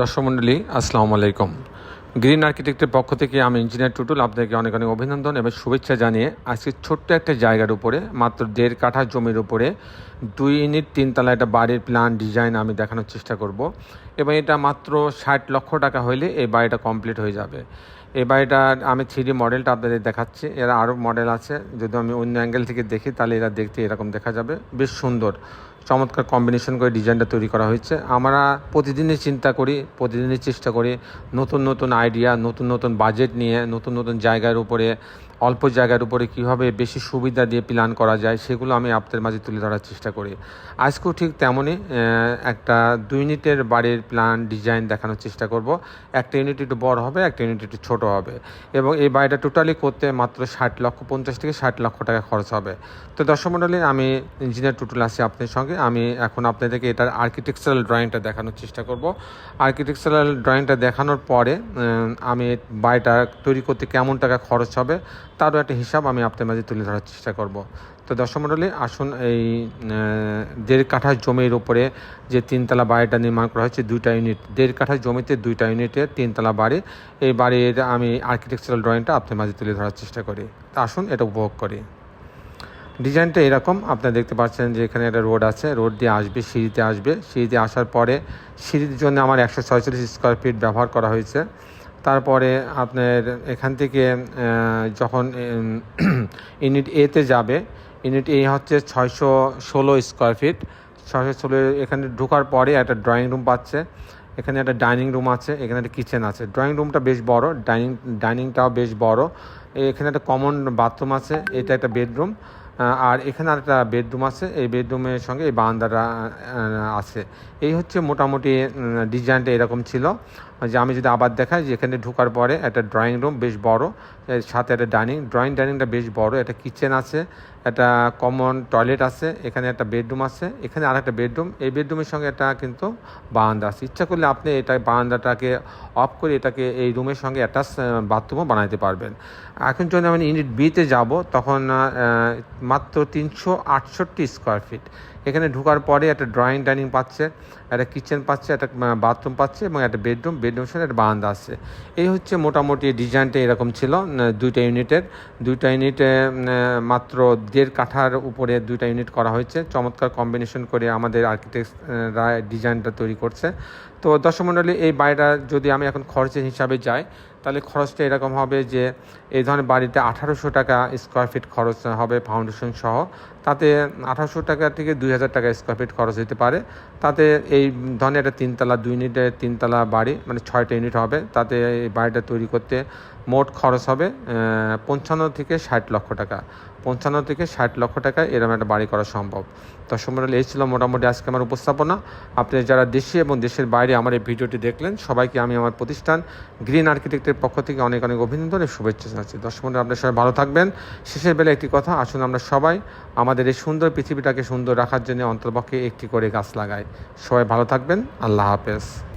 দর্শক মণ্ডলী আসসালামু আলাইকুম। গ্রিন আর্কিটেক্টের পক্ষ থেকে আমি ইঞ্জিনিয়ার টুটুল আপনাকে অনেক অনেক অভিনন্দন এবং শুভেচ্ছা জানিয়ে আজকে ছোট্ট একটা জায়গার উপরে, মাত্র দেড় কাঠা জমির উপরে, দুই ইউনিট, তিনতলা একটা বাড়ির প্ল্যান ডিজাইন আমি দেখানোর চেষ্টা করব। এবং এটা মাত্র ষাট লক্ষ টাকা হইলে এই বাড়িটা কমপ্লিট হয়ে যাবে। এই বাড়িটার আমি থ্রি মডেলটা আপনাদের দেখাচ্ছি। এরা আরও মডেল আছে। যদি আমি অন্য অ্যাঙ্গেল থেকে দেখি, তাহলে এরা দেখতে এরকম দেখা যাবে। বেশ সুন্দর। চমৎকার কম্বিনেশন করে ডিজাইনটা তৈরি করা হয়েছে। আমরা প্রতিদিনই চিন্তা করি, প্রতিদিনই চেষ্টা করি নতুন নতুন আইডিয়া নতুন নতুন বাজেট নিয়ে, নতুন নতুন জায়গার উপরে, অল্প জায়গার উপরে কীভাবে বেশি সুবিধা দিয়ে প্ল্যান করা যায়, সেগুলো আমি আপনাদের মাঝে তুলে ধরার চেষ্টা করি। আজকেও ঠিক তেমনই একটা দুই ইউনিটের বাড়ির প্ল্যান ডিজাইন দেখানোর চেষ্টা করব। একটা ইউনিট একটু বড় হবে, একটা ইউনিট একটু ছোটো হবে। এবং এই বাড়িটা টোটালি করতে মাত্র ষাট লক্ষ, পঞ্চাশ থেকে ষাট লক্ষ টাকা খরচ হবে। তো দর্শক মণ্ডলী, আমি ইঞ্জিনিয়ার টুটুল আছি আপনার সঙ্গে। আমি এখন আপনাদেরকে এটার আর্কিটেকচারাল ড্রয়িংটা দেখানোর চেষ্টা করব। আর্কিটেকচারাল ড্রয়িংটা দেখানোর পরে আমি বাড়িটা তৈরি করতে কেমন টাকা খরচ হবে, তারও একটা হিসাব আমি আপনার মাঝে তুলে ধরার চেষ্টা করব। তো দর্শক আসুন এই দেড় কাঠা জমির উপরে যে তিনতলা বাড়িটা নির্মাণ করা হয়েছে, দুইটা ইউনিট। দেড় কাঠা জমিতে দুইটা ইউনিটের তিনতলা বাড়ি। এই বাড়ির আমি আর্কিটেকচারাল ড্রয়িংটা আপনার মাঝে তুলে ধরার চেষ্টা করি। তা আসুন, এটা উপভোগ করি। ডিজাইনটা এরকম, আপনারা দেখতে পাচ্ছেন যে এখানে একটা রোড আছে, রোড দিয়ে আসবে, সিঁড়িতে আসবে। সিঁড়িতে আসার পরে সিঁড়ির জন্য আমার একশো ছয়চল্লিশ স্কোয়ার ফিট ব্যবহার করা হয়েছে। তারপরে আপনার এখান থেকে যখন ইউনিট এতে যাবে ইউনিট এ হচ্ছে ছয়শো ষোলো স্কোয়ার ফিট ছয়শো ষোলো এখানে ঢোকার পরে একটা ড্রয়িং রুম পাচ্ছে। এখানে একটা ডাইনিং রুম আছে, এখানে একটা কিচেন আছে। ড্রয়িং রুমটা বেশ বড় ডাইনিং ডাইনিংটাও বেশ বড়। এখানে একটা কমন বাথরুম আছে, এটা একটা বেডরুম আর এখানে আরেকটা বেডরুম আছে। এই বেডরুমের সঙ্গে এই বারান্দাটা আছে। এই হচ্ছে মোটামুটি ডিজাইনটা এরকম ছিল যে আমি যদি আবার দেখাই যে এখানে ঢোকার পরে একটা ড্রয়িং রুম বেশ বড় সাথে একটা ডাইনিং ড্রয়িং ডাইনিংটা বেশ বড়। একটা কিচেন আছে, একটা কমন টয়লেট আছে, এখানে একটা বেডরুম আছে, এখানে আর একটা বেডরুম। এই বেডরুমের সঙ্গে একটা কিন্তু বারান্দা আছে। ইচ্ছা করলে আপনি এটা বারান্দাটাকে অফ করে এটাকে এই রুমের সঙ্গে অ্যাটাচ বাথরুমও বানাতে পারবেন। এখন যখন আমি ইউনিট বিতে যাব, তখন মাত্র তিনশো আটষট্টি স্কোয়ার ফিট এখানে ঢোকার পরে একটা ড্রয়িং ডাইনিং পাচ্ছে, একটা কিচেন পাচ্ছে, একটা বাথরুম পাচ্ছে এবং একটা বেডরুম বেডরুম সঙ্গে একটা বারান্দা আছে। এই হচ্ছে মোটামুটি ডিজাইনটা এরকম ছিল দুইটা ইউনিটের। দুইটা ইউনিটে মাত্র দেড় কাঠার উপরে দুইটা ইউনিট করা হয়েছে। চমৎকার কম্বিনেশন করে আমাদের আর্কিটেক্টরা ডিজাইনটা তৈরি করছে। তো দর্শক মণ্ডলী এই বাড়িটা যদি আমি এখন খরচের হিসাবে যাই, তাহলে খরচটা এরকম হবে যে, এই ধরনের বাড়িতে আঠারোশো টাকা স্কোয়ার ফিট খরচ হবে ফাউন্ডেশন সহ। তাতে আঠারোশো টাকা থেকে দুই হাজার টাকা স্কোয়ার ফিট খরচ হতে পারে। তাতে এই ধরনের একটা তিনতলা, দুই ইউনিটের তিনতলা বাড়ি মানে ছয়টা ইউনিট হবে। তাতে এই বাড়িটা তৈরি করতে মোট খরচ হবে পঞ্চান্ন থেকে ষাট লক্ষ টাকা। পঞ্চান্ন থেকে ষাট লক্ষ টাকা এরকম একটা বাড়ি করা সম্ভব। দর্শক মন্ডলী এই ছিল মোটামুটি আজকে আমার উপস্থাপনা। আপনি যারা দেশে এবং দেশের বাইরে আমার এই ভিডিওটি দেখলেন, সবাইকে আমি আমার প্রতিষ্ঠান গ্রিন আর্কিটেক্টের পক্ষ থেকে অনেক অনেক অভিনন্দন এবং শুভেচ্ছা জানাচ্ছি। দর্শক মন্ডলী, আপনার সবাই ভালো থাকবেন। শেষের বেলা একটি কথা, আসুন আমরা সবাই আমাদের এই সুন্দর পৃথিবীটাকে সুন্দর রাখার জন্য অন্তর্পক্ষে একটি করে গাছ লাগাই। সবাই ভালো থাকবেন। আল্লাহ হাফেজ।